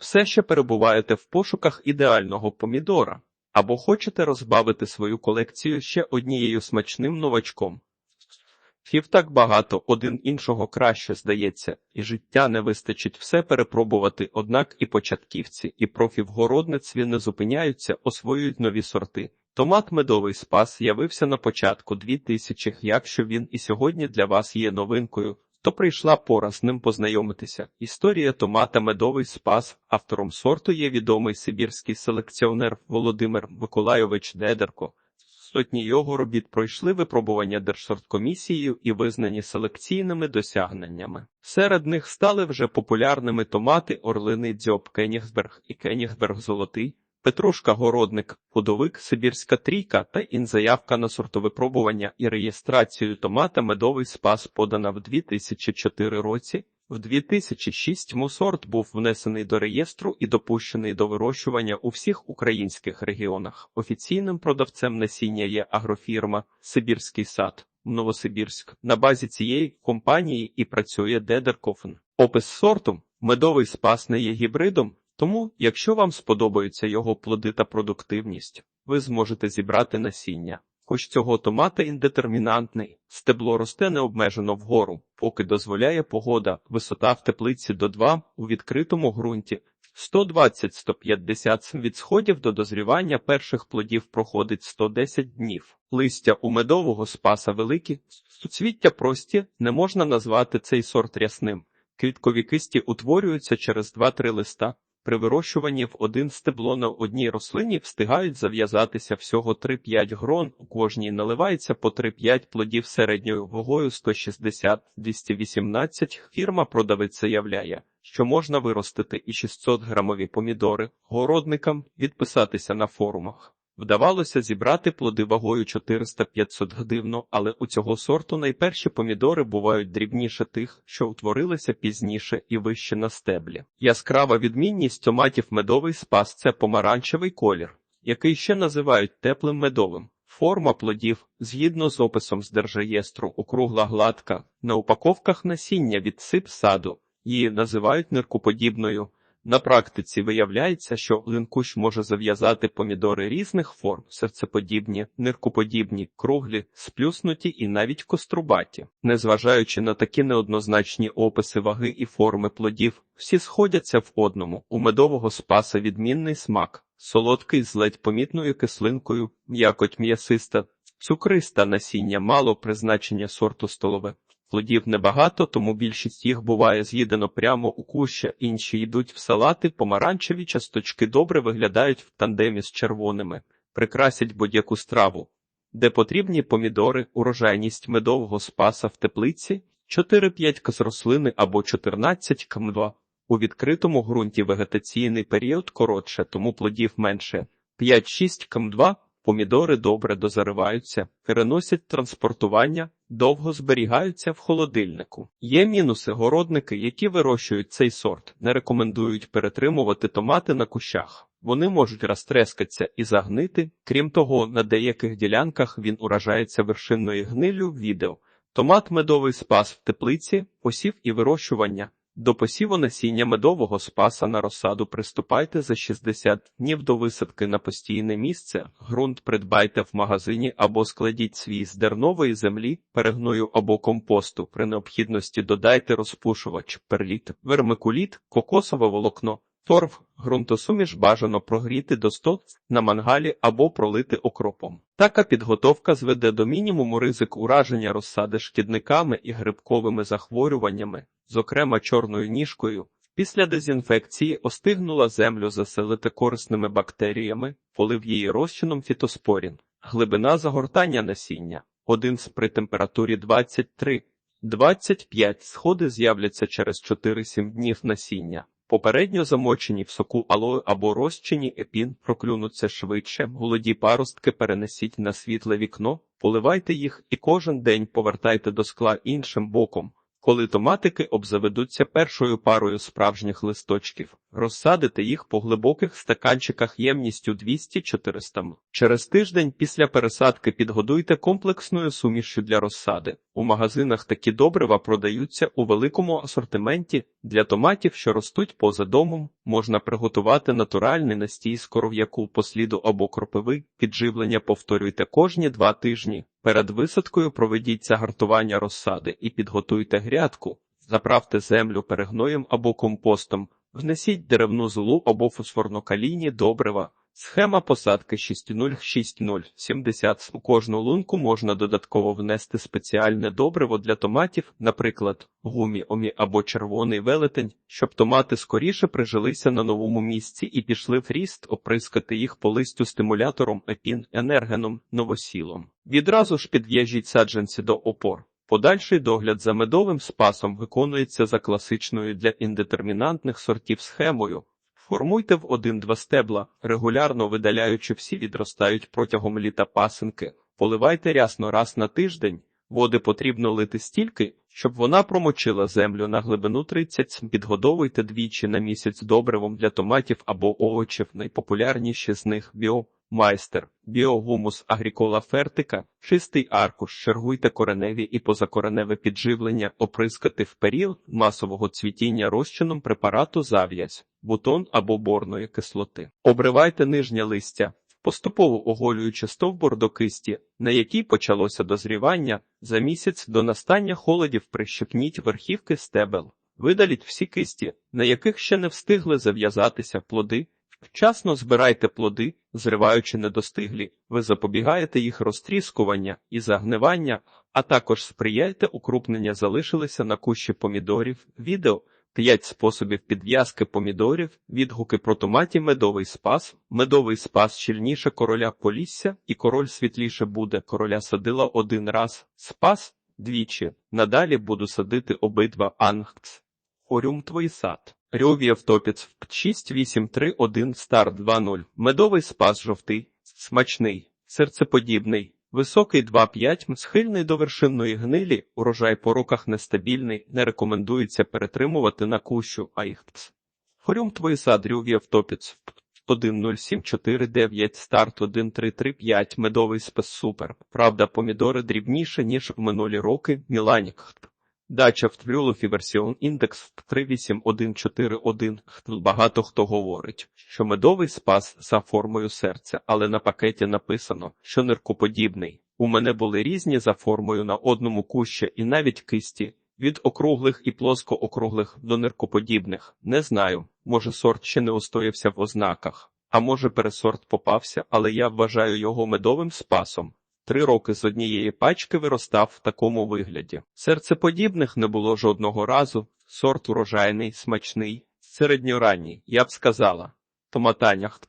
все ще перебуваєте в пошуках ідеального помідора, або хочете розбавити свою колекцію ще однією смачним новачком. Фів так багато, один іншого краще здається, і життя не вистачить все перепробувати, однак і початківці, і профі в городництві не зупиняються, освоюють нові сорти. Томат медовий спас явився на початку 2000 якщо він і сьогодні для вас є новинкою, то прийшла пора з ним познайомитися. Історія томата медовий спас автором сорту є відомий сибірський селекціонер Володимир Миколайович Дедерко. Сотні його робіт пройшли випробування Держсорткомісією і визнані селекційними досягненнями. Серед них стали вже популярними томати Орлиний дзьоб Кенігсберг і Кенігсберг Золотий, Петрушка Городник, Пудовик, Сибірська трійка та інзаявка на сортовипробування і реєстрацію томата медовий спас подана в 2004 році. В 2006 сорт був внесений до реєстру і допущений до вирощування у всіх українських регіонах. Офіційним продавцем насіння є агрофірма Сибірський сад Новосибірськ. На базі цієї компанії і працює Дедеркофен. Опис сорту медовий спас не є гібридом, тому, якщо вам сподобаються його плоди та продуктивність, ви зможете зібрати насіння. Хоч цього томата індетермінантний, стебло росте необмежено вгору, поки дозволяє погода, висота в теплиці до 2 у відкритому ґрунті. 120-150 від сходів до дозрівання перших плодів проходить 110 днів. Листя у медового спаса великі, суцвіття прості, не можна назвати цей сорт рясним. Квіткові кисті утворюються через 2-3 листа. При вирощуванні в один стебло на одній рослині встигають зав'язатися всього 3-5 грон, у кожній наливається по 3-5 плодів середньою вагою 160-218. Фірма-продавець заявляє, що можна виростити і 600 грамові помідори, городникам відписатися на форумах. Вдавалося зібрати плоди вагою 400-500 гдивно, але у цього сорту найперші помідори бувають дрібніше тих, що утворилися пізніше і вище на стеблі. Яскрава відмінність томатів медовий спас це помаранчевий колір, який ще називають теплим медовим. Форма плодів, згідно з описом з держреєстру, округла гладка, на упаковках насіння від сип саду, її називають ниркоподібною. На практиці виявляється, що линкущ може зав'язати помідори різних форм, серцеподібні, ниркоподібні, круглі, сплюснуті і навіть кострубаті. Незважаючи на такі неоднозначні описи ваги і форми плодів, всі сходяться в одному. У медового спаса відмінний смак, солодкий з ледь помітною кислинкою, м'якоть м'ясиста, цукриста насіння мало призначення сорту столове. Плодів небагато, тому більшість їх буває з'їдено прямо у куща, інші йдуть в салати, помаранчеві часточки добре виглядають в тандемі з червоними, прикрасять будь-яку страву. Де потрібні помідори, урожайність медового спаса в теплиці, 4-5 к з рослини або 14 км2. У відкритому ґрунті вегетаційний період коротше, тому плодів менше, 5-6 км2. Помідори добре дозариваються, переносять транспортування, довго зберігаються в холодильнику. Є мінуси городники, які вирощують цей сорт, не рекомендують перетримувати томати на кущах. Вони можуть розтрескатися і загнити. Крім того, на деяких ділянках він уражається вершинною гнилю відео. Томат медовий спас в теплиці, посів і вирощування. До посіву насіння медового спаса на розсаду приступайте за 60 днів до висадки на постійне місце. Грунт придбайте в магазині або складіть свій з дернової землі, перегною або компосту. При необхідності додайте розпушувач, перліт, вермикуліт, кокосове волокно. Торф, ґрунтосуміш бажано прогріти до 100 на мангалі або пролити окропом. Така підготовка зведе до мінімуму ризик ураження розсади шкідниками і грибковими захворюваннями, зокрема чорною ніжкою. Після дезінфекції остигнула землю заселити корисними бактеріями, полив її розчином фітоспорін. Глибина загортання насіння 1 при температурі 23. 25 сходи з'являться через 4-7 днів насіння. Попередньо замочені в соку алою або розчині епін проклюнуться швидше, голоді паростки перенесіть на світле вікно, поливайте їх і кожен день повертайте до скла іншим боком, коли томатики обзаведуться першою парою справжніх листочків. Розсадите їх по глибоких стаканчиках ємністю 200-400 м. Через тиждень після пересадки підгодуйте комплексною сумішю для розсади. У магазинах такі добрива продаються у великому асортименті. Для томатів, що ростуть поза домом, можна приготувати натуральний настій з коров'яку, посліду або кропиви. Підживлення повторюйте кожні два тижні. Перед висадкою проведіть загартування розсади і підготуйте грядку. Заправте землю перегноєм або компостом. Внесіть деревну золу або фосфорно-калійні добрива. Схема посадки 606070. У кожну лунку можна додатково внести спеціальне добриво для томатів, наприклад, гумі омі або червоний велетень, щоб томати скоріше прижилися на новому місці і пішли в ріст, оприскати їх по листю стимулятором епін, енергеном, новосілом. Відразу ж підв'яжіть саджанці до опор. Подальший догляд за медовим спасом виконується за класичною для індетермінантних сортів схемою. Формуйте в один-два стебла, регулярно видаляючи всі відростають протягом літа пасинки. Поливайте рясно раз на тиждень. Води потрібно лити стільки, щоб вона промочила землю на глибину 30 см. Підгодовуйте двічі на місяць добривом для томатів або овочів. Найпопулярніші з них біо. Майстер, біогумус агрікола фертика, чистий аркуш, чергуйте кореневі і позакореневе підживлення, оприскати в період масового цвітіння розчином препарату зав'язь, бутон або борної кислоти. Обривайте нижнє листя, поступово оголюючи стовбур до кисті, на якій почалося дозрівання, за місяць до настання холодів прищепніть верхівки стебел. Видаліть всі кисті, на яких ще не встигли зав'язатися плоди. Вчасно збирайте плоди, зриваючи недостиглі, ви запобігаєте їх розтріскування і загнивання, а також сприяйте укрупнення залишилися на кущі помідорів. Відео 5 способів підв'язки помідорів, відгуки про томаті медовий спас. Медовий спас щільніше короля полісся, і король світліше буде. Короля садила один раз, спас двічі. Надалі буду садити обидва ангц. Орюм твій сад. Рьов'єв топіц 6831 стар 2.0. Медовий спас жовтий, смачний, серцеподібний, високий 2,5 схильний до вершинної гнилі, урожай по роках нестабільний, не рекомендується перетримувати на кущу, а їх пц. Хорюм твій сад Рьов'єв топіц 10749 старт 1335 медовий спас супер. Правда, помідори дрібніше, ніж в минулі роки, Міланік. Дача в Тврюлофі версіон індекс 38141. Багато хто говорить, що медовий спас за формою серця, але на пакеті написано, що ниркоподібний. У мене були різні за формою на одному кущі і навіть кисті, від округлих і плоско-округлих до ниркоподібних. Не знаю, може сорт ще не устоявся в ознаках, а може пересорт попався, але я вважаю його медовим спасом. Три роки з однієї пачки виростав в такому вигляді. Серцеподібних не було жодного разу, сорт урожайний, смачний, середньоранній, я б сказала. Томатанях.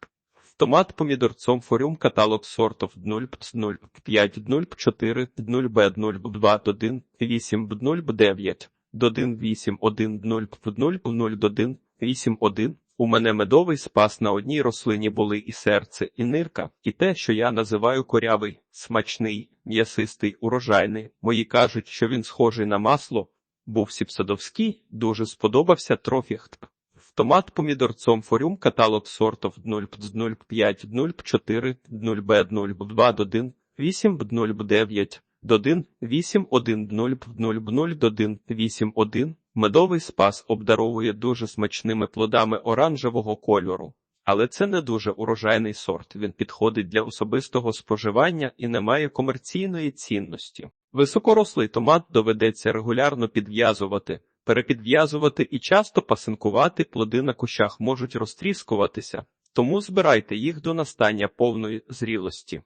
Томат помідорцом форум каталог сортів 0 0 5 0 4 0 б 0 2 1 8 0 9 1 8 1 0 0 0 1 8 1 у мене медовий спас на одній рослині були і серце, і нирка, і те, що я називаю корявий, смачний, м'ясистий, урожайний. Мої кажуть, що він схожий на масло. Був сіпсадовський, дуже сподобався трофіхт. В томат помідорцом форум каталог сортів 0 0 5 0 4 0 б 0 2 1 8 0 9 1 8 1 0 0 0 1 8 1 Медовий спас обдаровує дуже смачними плодами оранжевого кольору, але це не дуже урожайний сорт. Він підходить для особистого споживання і не має комерційної цінності. Високорослий томат доведеться регулярно підв'язувати, перепідв'язувати і часто пасинкувати плоди на кущах можуть розтріскуватися, тому збирайте їх до настання повної зрілості.